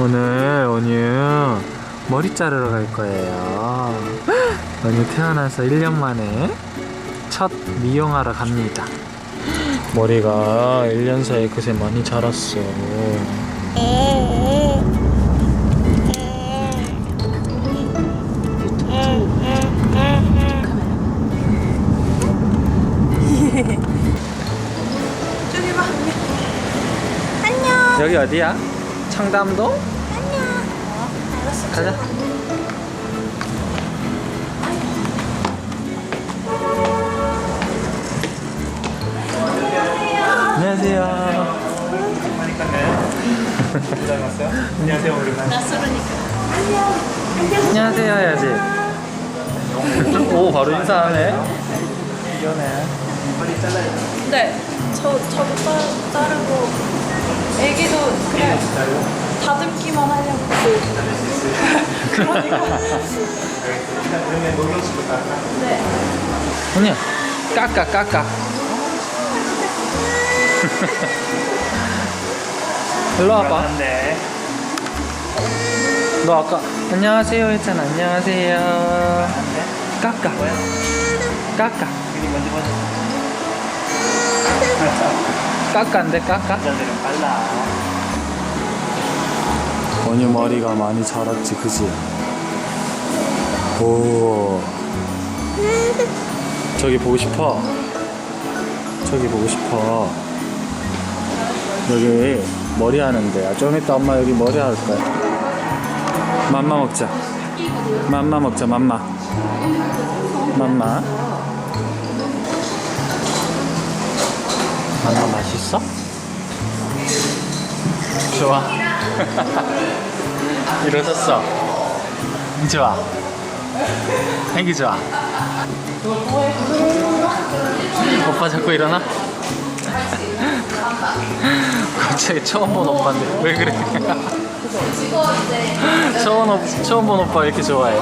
오늘 원유 머리 자르러 갈 거예요. 원유 태어나서 1년 만에 첫 미용하러 갑니다. 머리가 1년 사이에 그새 많이 자랐어. 어디야? 청담동? 안녕. 가자. 안녕하세요. 안녕하세요 오랜만에 낯설으니까. 안녕하세요 해야지. 오 바로 인사하네. 잘라요 네. 저 저도 따, 따르고 애기도 그냥? 다듬기만 하려고. 그러니까. 네. 언니야 깎아 깎아. 일로 와봐. 네너 아까 안녕하세요 했잖아. 안녕하세요. 깎아. 깎아. 먼저 깎아인데 깎아? 남자들은 빨라 원유 머리가 많이 자랐지, 그지? 오. 저기 보고 싶어. 저기 보고 싶어. 여기 머리 하는데. 아, 좀 이따 엄마 여기 머리 할 거야. 맘마 먹자. 맘마 먹자, 맘마. 맘마. 맘마 맛있어? 좋아. 일어섰어. 좋아. 행기 좋아. 오빠 자꾸 일어나? 갑자기 처음 본 오빠인데 왜 그래? 처음, 오, 처음 본 오빠 왜 이렇게 좋아해?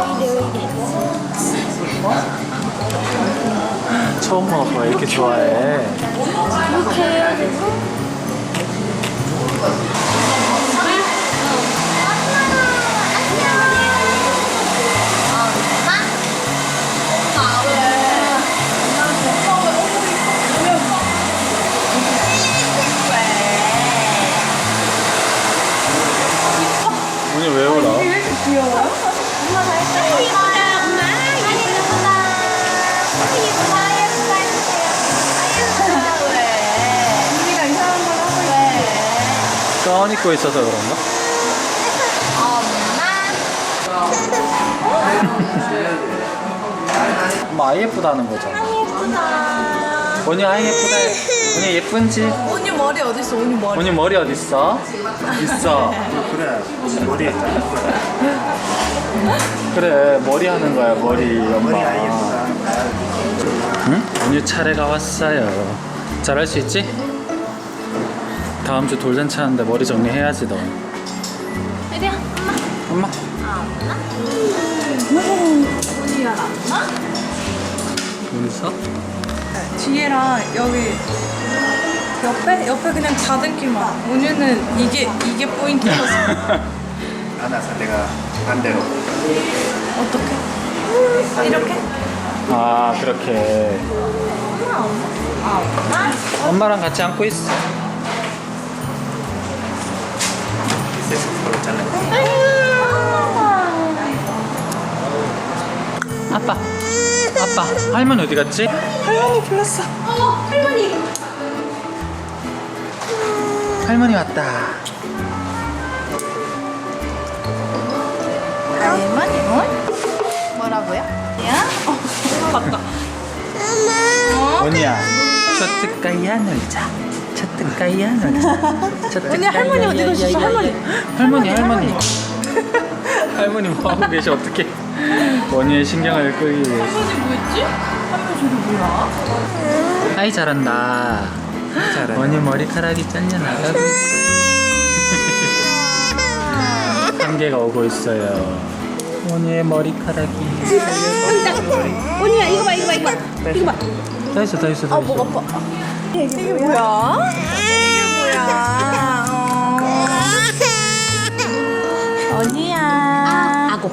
처음 본 오빠 왜 이렇게 좋아해? 오늘 왜 울어? 언니가 가운 입고 있어서 그런가? 엄마 아이 예쁘다는 거죠. 예쁘다. 언니 아이 예쁘다. 언니 예쁜지? 언니 머리 어디 있어? 언니 머리. 언니 머리 어디 있어? 있어. 그래 잘라 그래 머리 하는 거야 머리 엄마. 머리 아예 예쁘다 응? 언니 차례가 왔어요. 잘할 수 있지? 다음 주 돌잔치 하는데 머리 정리해야지 너. 이리야, 엄마. 엄마. 언니가 낫나? 어디서? 뒤에랑 여기 옆에 옆에 그냥 다듬기만. 언니는 이게 이게 포인트였어. 안아서 내가 반대로 어떻게? 이렇게? 아 그렇게. 아, 엄마? 엄마랑 같이 안고 있어. 아빠. 아빠. 할머니 어디 갔지? 할머니 불렀어. 어, 할머니. 할머니 왔다. 할머니? 어? 뭐라고요? 야? 어, 맞다. 어? 언니야. 저뜨까이야 놀자. 저뜨까이야 놀자. 저뜨까이야. 언니, 할머니 어디 가셨어? 할머니. 할머니 할머니. 할머니 뭐 하고 계셔 어떻게? 원희의 신경을 끄기 위해서. 할머니 뭐였지? 할머니 저기 뭐야? 아이 잘한다. 잘해 원희 머리카락이 잘려 나가고 한 개가 오고 있어요. 원희의 머리카락이. 언니야 이거 봐 이거 봐 이거 이거 봐. 이거 봐. 다 했어 다 했어 다 아, 했어 목 아파. 이게 뭐야? 이게 뭐야? 어. 언니야. 악어.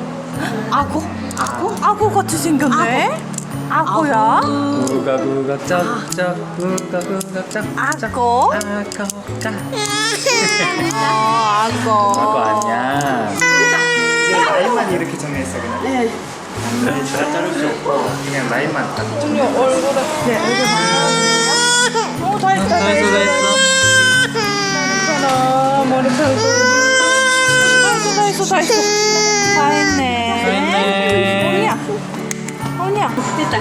악어? 악어? 악어 같이 생겼네? 악어야? 구가 구가 짝짝 구가 구가 짝짝 악어? 악어 짝 아, 악어. 그거 아니야 이제 라인만 이렇게 정했어 그냥. 네. 잘 자를 수 없고 그냥 라인만 딱. 얼굴에. 네, 얼굴 반사하는데요? 어, 다 했다, 다 했어 다 했어 괜찮아. 머리카락. 다 했어, 다 했어, 했네. 다 했네. 언니야. 언니야. 됐다.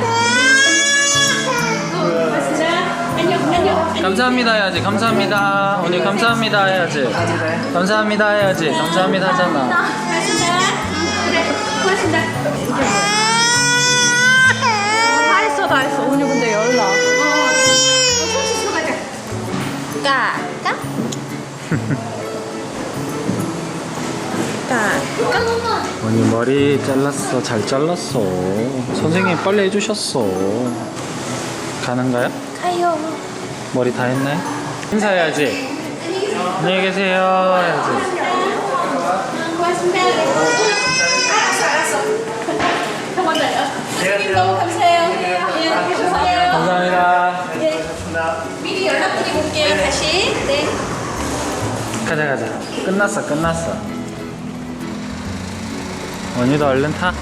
감사합니다 해야지 감사합니다 언니 감사합니다 해야지 감사합니다 해야지 감사합니다 하잖아 다 했어, 다 했어. 언니 근데 열나. 까, 까? 까. 언니 머리 잘랐어 잘 잘랐어 선생님 빨리 해주셨어 가는가요? 가요. 머리 다 했나요? 인사해야지 안녕히 계세요 해야지 선생님 너무 감사해요. 예, 감사해요. 감사합니다 미리 연락드리고 올게요, 다시. 네. 가자 가자 끝났어 끝났어 언니도 얼른 타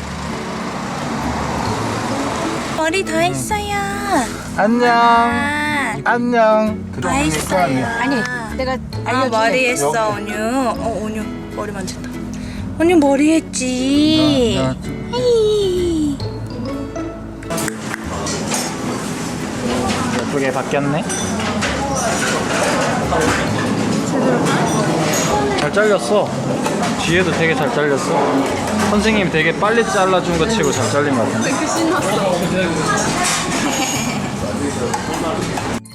머리 다 했어요. 안녕. 아, 안녕. 다 했어요. 아니, 내가 아, 머리 했어, 온유. 어, 온유. 머리 만졌다. 온유 머리 했지. 나-. 예쁘게 바뀌었네 잘 잘렸어. 뒤에도 되게 잘 잘렸어. 선생님이 되게 빨리 잘라준 거 치고 잘 잘린 것 같은데